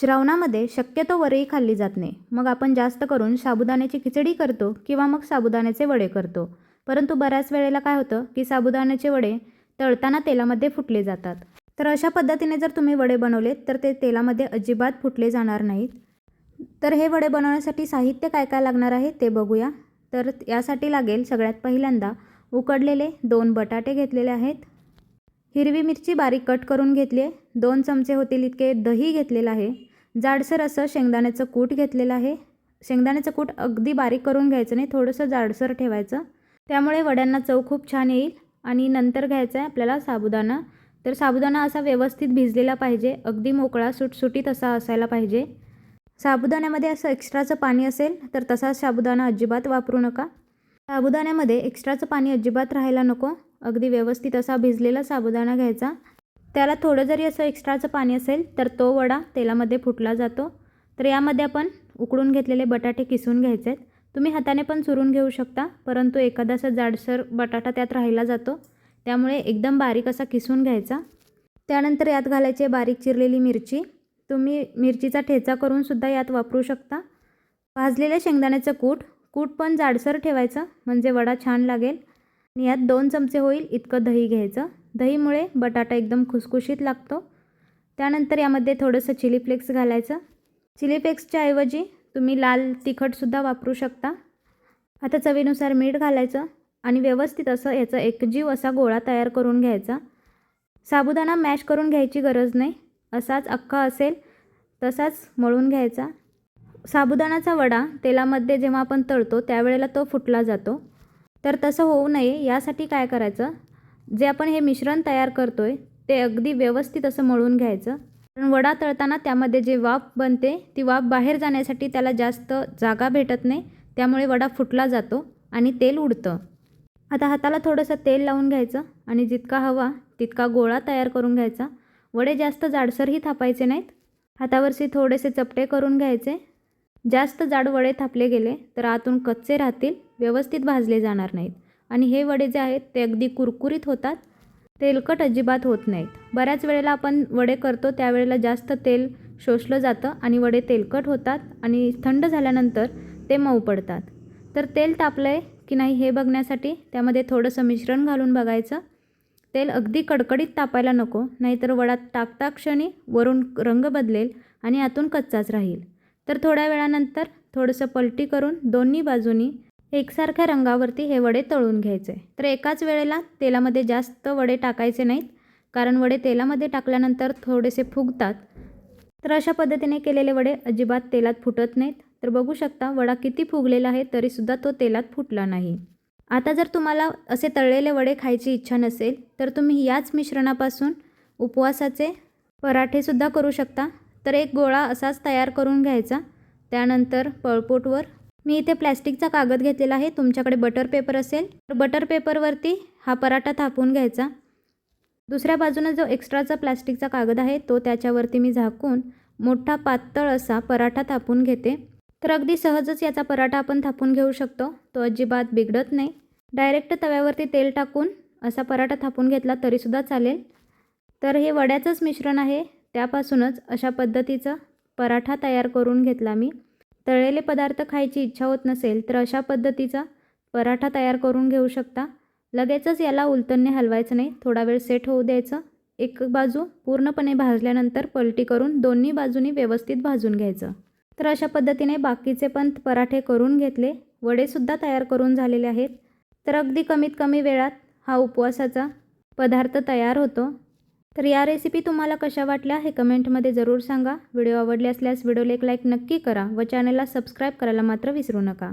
श्रावणामध्ये शक्यतो वरई खाल्ली जात नाही. मग आपण जास्त करून साबुदाण्याची खिचडी करतो किंवा मग साबुदाण्याचे वडे करतो. परंतु बऱ्याच वेळेला काय होतं की साबुदाण्याचे वडे तळताना तेलामध्ये फुटले जातात. तर अशा पद्धतीने जर तुम्ही वडे बनवलेत तर ते तेलामध्ये अजिबात फुटले जाणार नाहीत. तर हे वडे बनवण्यासाठी साहित्य काय काय लागणार आहे ते बघूया. तर यासाठी लागेल सगळ्यात पहिल्यांदा उकडलेले दोन बटाटे घेतलेले आहेत. हिरवी मिरची बारीक कट करून घेतली आहे. दोन चमचे होतील इतके दही घेतलेलं आहे. जाडसर असं शेंगदाण्याचं कूट घेतलेलं आहे. शेंगदाण्याचं कूट अगदी बारीक करून घ्यायचं नाही थोडंसं जाडसर ठेवायचं. त्यामुळे वड्यांना चव खूप छान येईल आणि नंतर घ्यायचं आहे आपल्याला साबुदाणा. तर साबुदाणा असा व्यवस्थित भिजलेला पाहिजे अगदी मोकळा सुटसुटीत असा असायला पाहिजे. साबुदाण्यामध्ये असं एक्स्ट्राचं पाणी असेल तर तसा साबुदाणा अजिबात वापरू नका. साबुदाण्यामध्ये एक्स्ट्राचं पाणी अजिबात राहायला नको. अगदी व्यवस्थित असा भिजलेला साबुदाणा घ्यायचा. त्याला थोडं जरी असं एक्स्ट्राचं पाणी असेल तर तो वडा तेलामध्ये फुटला जातो. तर यामध्ये आपण उकडून घेतलेले बटाटे किसून घ्यायचे आहेत तुम्ही हाताने पण चुरून घेऊ शकता परंतु एखादासा जाडसर बटाटा त्यात राहिला जातो. त्यामुळे एकदम बारीक असा किसून घ्यायचा. त्यानंतर यात घालायची आहे बारीक चिरलेली मिरची. तुम्ही मिरचीचा ठेचा करूनसुद्धा यात वापरू शकता. भाजलेल्या शेंगदाण्याचं कूट कूट पण जाडसर ठेवायचं म्हणजे वडा छान लागेल. आणि यात दोन चमचे होईल इतकं दही घ्यायचं. दहीमुळे बटाटा एकदम खुसखुशीत लागतो. त्यानंतर यामध्ये थोडंसं चिली फ्लेक्स घालायचं. चिली फ्लेक्सच्या ऐवजी तुम्ही लाल तिखटसुद्धा वापरू शकता. आता चवीनुसार मीठ घालायचं आणि व्यवस्थित असं याचा एकजीव असा गोळा तयार करून घ्यायचा. साबुदाणा मॅश करून घ्यायची गरज नाही. असाच अख्खा असेल तसाच मळून घ्यायचा. साबुदाणाचा वडा तेलामध्ये जेव्हा आपण तळतो त्यावेळेला तो फुटला जातो. तर तसं होऊ नये. यासाठी काय करायचं? जे आपण हे मिश्रण तयार करतो आहे ते अगदी व्यवस्थित असं मळून घ्यायचं. कारण वडा तळताना त्यामध्ये जे वाफ बनते ती वाफ बाहेर जाण्यासाठी त्याला जास्त जागा भेटत नाही त्यामुळे वडा फुटला जातो आणि तेल उडतं. आता हाताला थोडंसं तेल लावून घ्यायचं आणि जितका हवा तितका गोळा तयार करून घ्यायचा. वडे जास्त जाडसरही थापायचे नाहीत. हातावरचे थोडेसे चपटे करून घ्यायचे. जास्त जाड वडे थापले गेले तर आतून कच्चे राहतील व्यवस्थित भाजले जाणार नाहीत. आणि हे वडे जे आहेत ते अगदी कुरकुरीत होतात. तेलकट अजिबात होत नाहीत. बऱ्याच वेळेला आपण वडे करतो त्यावेळेला जास्त तेल शोषलं जातं आणि वडे तेलकट होतात आणि थंड झाल्यानंतर ते मऊ पडतात. तर तेल तापलं आहे की नाही हे बघण्यासाठी त्यामध्ये थोडंसं मिश्रण घालून बघायचं. तेल अगदी कडकडीत तापायला नको नाहीतर वडा टाकता क्षणी वरून रंग बदलेल आणि आतून कच्चाच राहील. तर थोड्या वेळानंतर थोडंसं पलटी करून दोन्ही बाजूनी एकसारख्या रंगावरती हे वडे तळून घ्यायचे. तर एकाच वेळेला तेलामध्ये जास्त वडे टाकायचे नाहीत कारण वडे तेलामध्ये टाकल्यानंतर थोडेसे फुगतात. तर अशा पद्धतीने केलेले वडे अजिबात तेलात फुटत नाहीत. तर बघू शकता वडा किती फुगलेला आहे तरीसुद्धा तो तेलात फुटला नाही. आता जर तुम्हाला असे तळलेले वडे खायची इच्छा नसेल तर तुम्ही याच मिश्रणापासून उपवासाचे पराठेसुद्धा करू शकता. तर एक गोळा असाच तयार करून घ्यायचा. त्यानंतर पळपोटवर मी इथे प्लॅस्टिकचा कागद घेतलेला आहे. तुमच्याकडे बटर पेपर असेल तर बटर पेपरवरती हा पराठा थापून घ्यायचा. दुसऱ्या बाजूनं जो एक्स्ट्राचा प्लॅस्टिकचा कागद आहे तो त्याच्यावरती मी झाकून मोठा पातळ असा पराठा थापून घेते. तर अगदी सहजच याचा पराठा आपण थापून घेऊ शकतो. तो अजिबात बिघडत नाही. डायरेक्ट तव्यावरती तेल टाकून असा पराठा थापून घेतला तरीसुद्धा चालेल. तर हे वड्याचंच मिश्रण आहे. त्यापासूनच अशा पद्धतीचा पराठा तयार करून घेतला मी. तळलेले पदार्थ खायची इच्छा होत नसेल तर अशा पद्धतीचा पराठा तयार करून घेऊ शकता. लगेचच याला उलतनने हलवायचं नाही थोडा वेळ सेट होऊ द्यायचं. एक बाजू पूर्णपणे भाजल्यानंतर पलटी करून दोन्ही बाजूनी व्यवस्थित भाजून घ्यायचं. तर अशा पद्धतीने बाकीचे पण पराठे करून घेतले. वडेसुद्धा तयार करून झालेले आहेत. तर अगदी कमीत कमी वेळात हा उपवासाचा पदार्थ तयार होतो. तर या रेसिपी तुम्हाला कशा वाटल्या हे कमेंटमध्ये जरूर सांगा. व्हिडिओ आवडले असल्यास व्हिडिओला एक लाईक नक्की करा व चॅनलला सबस्क्राईब करायला मात्र विसरू नका.